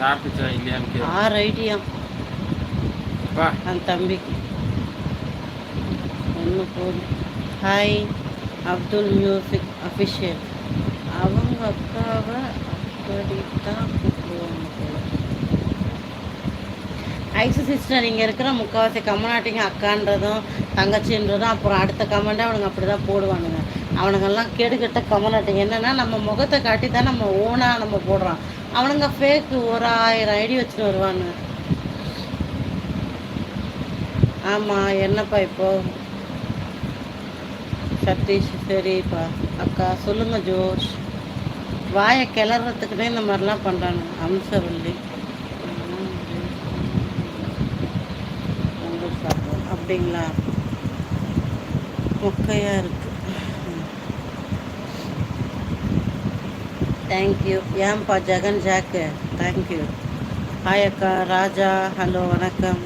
சாப்பிட்டுச்சா இல்லையான்னு. ஆறு ஐடியா. வா. அந்த தம்பிக்கு. ஒன்று போதும். ஹாய் அப்துல் மியூசிக் அஃபிஷியல் அவங்க அக்காவை அப்படித்தான் கூப்பிடுவாங்க போல. ஐசு சிஸ்டர் இங்கே இருக்கிற முக்கால்வாசி கம்மநாட்டிங்க அக்கான்றதும் தங்கச்சின்றதும் அப்புறம் அடுத்த கமெண்ட்டை அவனுங்க அப்படி தான் போடுவானுங்க. அவனுங்கெல்லாம் கெடுக்கட்ட கம்மநாட்டிங்க என்னென்னா நம்ம முகத்தை காட்டி தான் நம்ம ஓனாக நம்ம போடுறோம் அவனுங்க ஃபேக்கு ஒரு ஆயிரம் ஐடி வச்சுட்டு வருவானுங்க ஆமாம் என்னப்பா இப்போ? சதீஷ் சரிப்பா. அக்கா சொல்லுங்க ஜோஷ். வாயை கிளறத்துக்குனே இந்த மாதிரிலாம் பண்ணுறாங்க அம்சவல்லி பொங்கல் சாப்பிடுவோம் அப்படிங்களா? மொக்கையாக இருக்குது தேங்க்யூ ஏன்பா ஜெகன் ஜாக்கு? தேங்க்யூ ஹாய் அக்கா ராஜா ஹலோ வணக்கம்.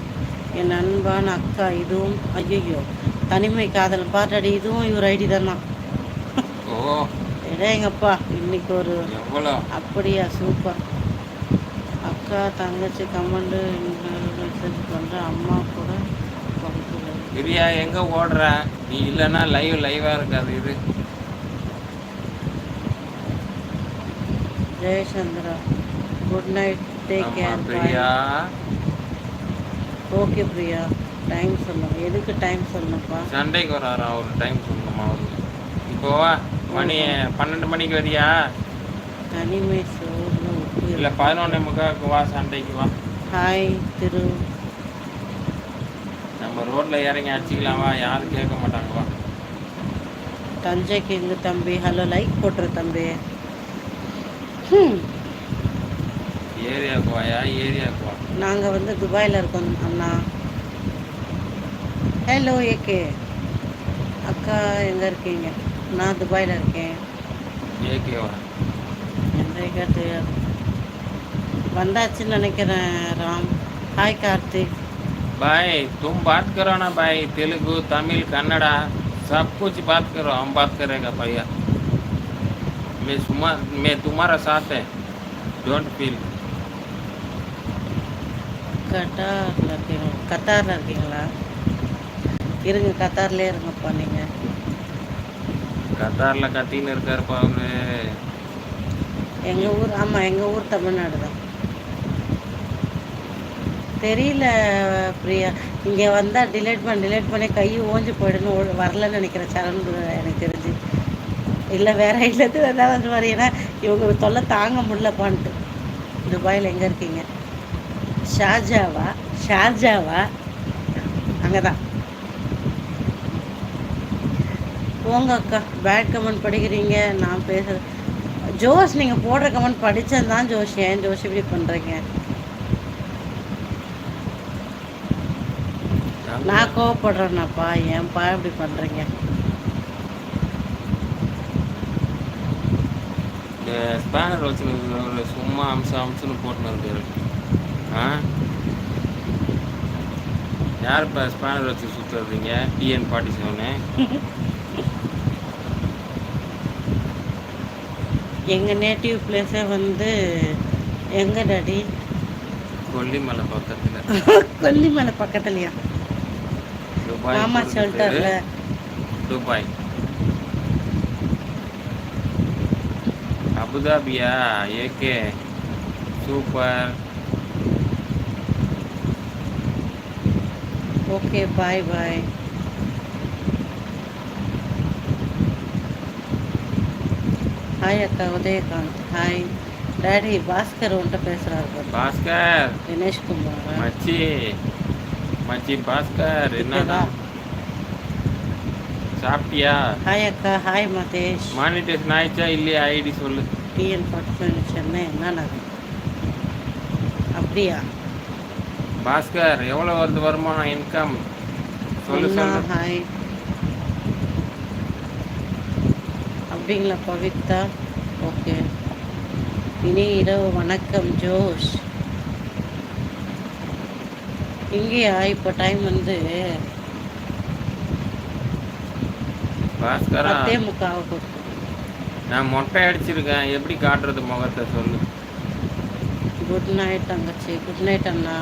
என் அன்பான அக்கா இதுவும் ஐயோ தனிமை காதல். பாட்டாடி இதுவும் இவர் ஐடி தானா? எங்கப்பா இன்னைக்கு ஒரு அப்படியா சூப்பர் அக்கா தங்கச்சி கமெண்டு மெசேஜ் பண்ணுற அம்மா கூட பிரியா எங்க ஓடுற? நீ இல்லைன்னா லைவ் லைவா இருக்காது இது. Jayachandra good night take care Priya. Okay Priya. Time சொல்லுங்க எதுக்கு டைம் சொல்லணும்ப்பா சண்டைக்கு வராரா? ஒரு டைம் சொல்லணுமா? அவருக்கு இப்போ மணி பன்னெண்டு மணிக்கு வரியா? தனிமை உப்பு இல்லை பதினொன்னே முக்காவுக்கு வா சண்டைக்கு வா. ஹாய் திரு. நம்ம ரோட்ல இறங்கி அடிச்சுக்கலாம். வா யாரும் கேட்க மாட்டாங்க. வா. தஞ்சைக்கு எங்க தம்பி. ஹலோ லைக் போட்டுரு தம்பி. ஹம், ஏரியாவுக்கு வாயா ஏரியாவுக்கு வா நாங்க வந்து துபாயில் இருக்கோம் அண்ணா ஹலோ ஏகே அக்கா எங்க இருக்கீங்க நான் துபாயில் இருக்கேன் ஏகே வா என்றைக்கா தெரியாது வந்தாச்சுன்னு நினைக்கிறேன் ராம் ஹாய் கார்த்திக் भाई तुम बात करो ना भाई तेलुगु तमिल कन्नड़ा सब कुछ बात करो हम बात करेगा भैया मैं सुमा मैं तुम्हारा साथ है डोंट फील கட்டாரில் இருக்கீங்களா கத்தாரில் இருக்கீங்களா இருங்க கத்தார்லேயே இருங்கப்பா நீங்கள் கத்தாரில் கத்தின்னு இருக்காருப்பா அவரு எங்கள் ஊர் ஆமாம் எங்கள் ஊர் தமிழ்நாடு தான் தெரியல பிரியா இங்கே வந்தால் டிலேட் பண்ணி டிலேட் பண்ணி கை ஓஞ்சு போயிடுன்னு ஓ- வரலன்னு நினைக்கிறேன் சரண் bro, எனக்கு தெரிஞ்சு இல்லை வேற இல்லது ஏதாவது வந்துருவார் ஏன்னா இவங்க தொல்லை தாங்க முடியலப்பான்ட்டு. துபாயில் எங்கே இருக்கீங்க? ஷார்ஜாவா ஷார்ஜாவா அங்கே தான் போங்க அக்கா பேட் கமெண்ட் படிக்கிறீங்க நான் பேசுகிறேன் ஜோஷ் நீங்கள் போடுற கமெண்ட் படித்தது தான் ஜோஷ் ஏன் ஜோஷ் இப்படி பண்ணுறீங்க நான் கோவப்படுறேன்னாப்பா ஏன்ப்பா இப்படி பண்ணுறீங்க இந்த ஸ்பேனர் வச்சுருக்க சும்மா அம்சம் அம்சம்னு போட்டுன்னு இருக்காரு. ஆ? யார் இப்போ ஸ்பேனர் வச்சு சுற்றுறீங்க டிஎன் ஃபார்ட்டி செவனு எங்கள் நேட்டிவ் பிளேஸே வந்து எங்கே டாடி கொல்லிமலை பக்கத்தில். கொல்லிமலை பக்கத்துலையா? துபாய் மாமா சொல்லிட்டார்ல. Dubai. அபுதாபியா AK super okay bye bye hi அக்கா உதயகாந்த் ஹாய் டாடி பாஸ்கர் உன்ட்ட பேசுகிறாரு பாரு பாஸ்கர் தினேஷ் குமார் மச்சி மச்சி பாஸ்கர் என்னடா சாப்பிட்டியா ஹாய் அக்கா ஹாய் மதேஷ் மானிட்டேஷன் ஆயிடுச்சா இல்லையா ஐடி சொல்லு டிஎன் ஃபார்ட்டி சென்னை என்ன அப்படியா? பாஸ்கர் எவ்வளோ வருது வருமானம் இன்கம் சொல்லு ஹாய். அப்படிங்களா பவித்ரா? ஓகே. இனி இரவு வணக்கம் ஜோஷ். இங்கேயா? இப்போ டைம் வந்து பாஸ்கரா? பத்தே முக்காவை போட்டு நான் மொட்டை அடிச்சிருக்கேன். எப்படி காட்டுறது முகத்தை சொல்லு. குட் நைட் தங்கச்சி. குட் நைட் அண்ணா.